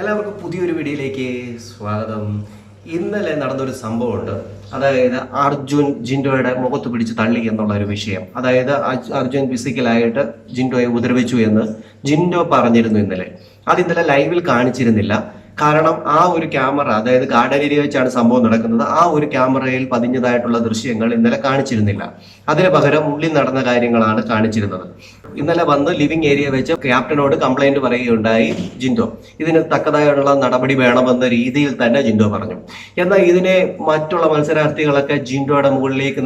എല്ലാവർക്കും പുതിയൊരു വീഡിയോയിലേക്ക് സ്വാഗതം. ഇന്നലെ നടന്നൊരു സംഭവമുണ്ട്. അതായത് അർജുൻ ജിൻഡോയുടെ മുഖത്ത് പിടിച്ച് തള്ളി എന്നുള്ള ഒരു വിഷയം. അതായത് അർജുൻ ഫിസിക്കലായിട്ട് ജിൻഡോയെ ഉപദ്രവിച്ചു എന്ന് ജിൻഡോ പറഞ്ഞിരുന്നു ഇന്നലെ. അത് ഇന്നലെ ലൈവിൽ കാണിച്ചിരുന്നില്ല. കാരണം ആ ഒരു ക്യാമറ അതായത് ഗാർഡൻ ഏരിയ വെച്ചാണ് സംഭവം നടക്കുന്നത്. ആ ഒരു ക്യാമറയിൽ പതിഞ്ഞതായിട്ടുള്ള ദൃശ്യങ്ങൾ ഇന്നലെ കാണിച്ചിരുന്നില്ല. അതിന് പകരം ഉള്ളിൽ നടന്ന കാര്യങ്ങളാണ് കാണിച്ചിരുന്നത്. ഇന്നലെ വന്ന് ലിവിംഗ് ഏരിയ വെച്ച് ക്യാപ്റ്റനോട് കംപ്ലൈന്റ് പറയുകയുണ്ടായി ജിൻഡോ. ഇതിന് തക്കതായുള്ള നടപടി വേണമെന്ന രീതിയിൽ തന്നെ ജിൻഡോ പറഞ്ഞു. എന്നാൽ ഇതിനെ മറ്റുള്ള മത്സരാർത്ഥികളൊക്കെ ജിൻഡോയുടെ മുകളിലേക്ക്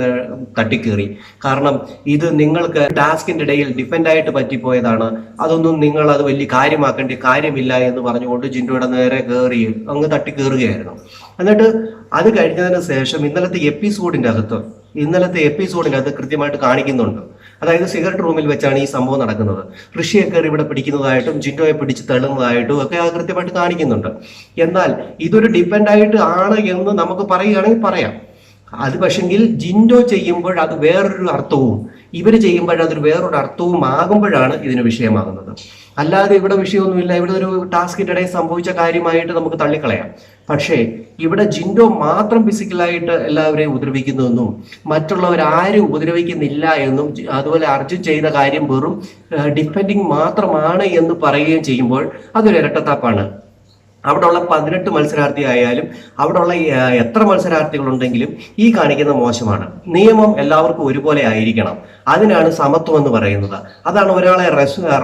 തട്ടിക്കേറി. കാരണം ഇത് നിങ്ങൾക്ക് ടാസ്കിന്റെ ഇടയിൽ ഡിഫൻഡ് ആയിട്ട് പറ്റിപ്പോയതാണ്. അതൊന്നും നിങ്ങൾ അത് വലിയ കാര്യമാക്കേണ്ട കാര്യമില്ല എന്ന് പറഞ്ഞുകൊണ്ട് ജിൻഡോയുടെ നേരെ കയറി അങ്ങ് തട്ടി കയറുകയായിരുന്നു. എന്നിട്ട് അത് കഴിഞ്ഞതിന് ശേഷം ഇന്നലത്തെ എപ്പിസോഡിന്റെ അകത്ത് ഇന്നലത്തെ എപ്പിസോഡിനകത്ത് കൃത്യമായിട്ട് കാണിക്കുന്നുണ്ട്. അതായത് സിഗരറ്റ് റൂമിൽ വെച്ചാണ് ഈ സംഭവം നടക്കുന്നത്. ഋഷിയെ കയറി ഇവിടെ പിടിക്കുന്നതായിട്ടും ജിൻഡോയെ പിടിച്ച് തള്ളുന്നതായിട്ടും ഒക്കെ അത് കൃത്യമായിട്ട് കാണിക്കുന്നുണ്ട്. എന്നാൽ ഇതൊരു ഡിപ്പെൻഡായിട്ട് ആണ് എന്ന് നമുക്ക് പറയുകയാണെങ്കിൽ പറയാം. അത് പക്ഷെങ്കിൽ ജിൻഡോ ചെയ്യുമ്പോൾ അത് വേറൊരു അർത്ഥവും ഇവർ ചെയ്യുമ്പോൾ അതൊരു വേറൊരു അർത്ഥവും ആകുമ്പോഴാണ് ഇതിന് വിഷയമാകുന്നത്. അല്ലാതെ ഇവിടെ വിഷയമൊന്നുമില്ല. ഇവിടെ ഒരു ടാസ്കിന്റെ സംഭവിച്ച കാര്യമായിട്ട് നമുക്ക് തള്ളിക്കളയാം. പക്ഷേ ഇവിടെ ജിൻഡോ മാത്രം ഫിസിക്കലായിട്ട് എല്ലാവരെയും ഉപദ്രവിക്കുന്നുവെന്നും മറ്റുള്ളവർ ആരും ഉപദ്രവിക്കുന്നില്ല എന്നും അതുപോലെ അർജുൻ ചെയ്ത കാര്യം വെറും ഡിപ്പെൻഡിങ് മാത്രമാണ് എന്ന് പറയുകയും ചെയ്യുമ്പോൾ അതൊരു ഇരട്ടത്താപ്പാണ്. അവിടെയുള്ള പതിനെട്ട് മത്സരാർത്ഥി ആയാലും അവിടെയുള്ള എത്ര മത്സരാർത്ഥികളുണ്ടെങ്കിലും ഈ കാണിക്കുന്ന മോശമാണ്. നിയമം എല്ലാവർക്കും ഒരുപോലെ ആയിരിക്കണം. അതിനാണ് സമത്വം എന്ന് പറയുന്നത്. അതാണ് ഒരാളെ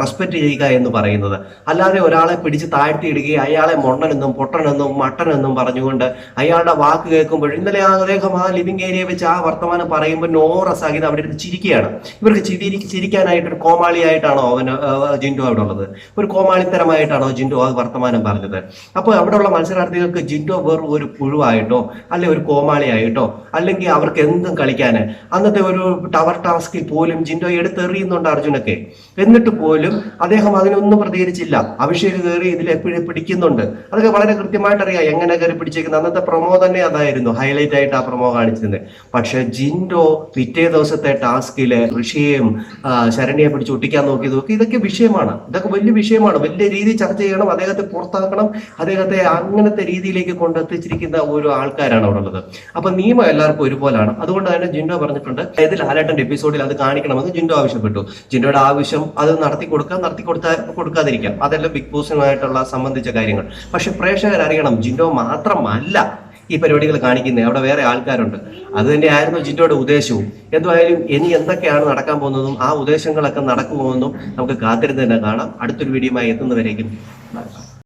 റെസ്പെക്ട് ചെയ്യുക എന്ന് പറയുന്നത്. അല്ലാതെ ഒരാളെ പിടിച്ച് താഴ്ത്തിയിടുകയും അയാളെ മൊണ്ണനെന്നും പൊട്ടനെന്നും മട്ടനെന്നും പറഞ്ഞുകൊണ്ട് അയാളുടെ വാക്ക് കേൾക്കുമ്പോൾ ഇന്നലെ അദ്ദേഹം ആ ലിവിംഗ് ഏരിയ വെച്ച് ആ വർത്തമാനം പറയുമ്പോൾ നോറ സഹിതം അവിടെ ഇരുന്ന് ചിരിക്കുകയാണ്. ഇവർക്ക് ചിരി ചിരിക്കാനായിട്ട് ഒരു കോമാളിയായിട്ടാണോ അവന് ജിൻഡോ അവിടെ ഉള്ളത്? ഒരു കോമാളിത്തരമായിട്ടാണോ ജിൻഡോ ആ വർത്തമാനം പറഞ്ഞത്? അപ്പോൾ അവിടെയുള്ള മത്സരാർത്ഥികൾക്ക് ജിൻഡോ വെറും ഒരു പുഴുവായിട്ടോ അല്ലെങ്കിൽ ഒരു കോമാളിയായിട്ടോ അല്ലെങ്കിൽ അവർക്ക് എന്തും കളിക്കാൻ അന്നത്തെ ഒരു ടവർ ടാസ്കിൽ പോലും ജിൻഡോ എടുത്തെറിയുന്നുണ്ട് അർജുനൊക്കെ. എന്നിട്ട് പോലും അദ്ദേഹം അതിനൊന്നും പ്രതികരിച്ചില്ല. അഭിഷേക് കയറി ഇതിൽ എപ്പോഴും പിടിക്കുന്നുണ്ട്. അതൊക്കെ വളരെ കൃത്യമായിട്ട് അറിയാം. എങ്ങനെ കയറി പിടിച്ചേക്കുന്നത്. അന്നത്തെ പ്രൊമോ തന്നെ അതായിരുന്നു. ഹൈലൈറ്റ് ആയിട്ട് ആ പ്രൊമോ കാണിച്ചിരുന്നത്. പക്ഷെ ജിൻഡോ പിറ്റേ ദിവസത്തെ ടാസ്കിൽ ഋഷിയെയും ശരണിയെ പിടിച്ച് ഒട്ടിക്കാൻ നോക്കിയത് നോക്കി ഇതൊക്കെ വിഷയമാണ്. ഇതൊക്കെ വലിയ വിഷയമാണ്. വലിയ രീതിയിൽ ചർച്ച ചെയ്യണം. അദ്ദേഹത്തെ പുറത്താക്കണം. അദ്ദേഹത്തെ അങ്ങനത്തെ രീതിയിലേക്ക് കൊണ്ടെത്തിച്ചിരിക്കുന്ന ഒരു ആൾക്കാരാണ് അവിടെ ഉള്ളത്. അപ്പൊ നിയമം എല്ലാവർക്കും ഒരുപോലാണ്. അതുകൊണ്ട് തന്നെ ജിൻഡോ പറഞ്ഞിട്ടുണ്ട് ഇതിൽ ലാലേട്ടന്റെ എപ്പിസോഡിൽ അത് കാണിക്കണമെന്ന് ജിൻഡോ ആവശ്യപ്പെട്ടു. ജിൻഡോയുടെ ആവശ്യം അത് നടത്തി കൊടുക്കാം നടത്തി കൊടുത്താ കൊടുക്കാതിരിക്കാം. അതെല്ലാം ബിഗ് ബോസുമായിട്ടുള്ള സംബന്ധിച്ച കാര്യങ്ങൾ. പക്ഷെ പ്രേക്ഷകർ അറിയണം ജിൻഡോ മാത്രമല്ല ഈ പരിപാടികൾ കാണിക്കുന്നത്. അവിടെ വേറെ ആൾക്കാരുണ്ട്. അത് തന്നെയായിരുന്നു ജിൻഡോയുടെ ഉദ്ദേശവും. എന്തായാലും ഇനി എന്തൊക്കെയാണ് നടക്കാൻ പോകുന്നതും ആ ഉദ്ദേശങ്ങളൊക്കെ നടക്കുമോയെന്നും നമുക്ക് കാത്തിരുന്ന് തന്നെ കാണാം. അടുത്തൊരു വീഡിയോയുമായി എത്തുന്നവരേക്കും.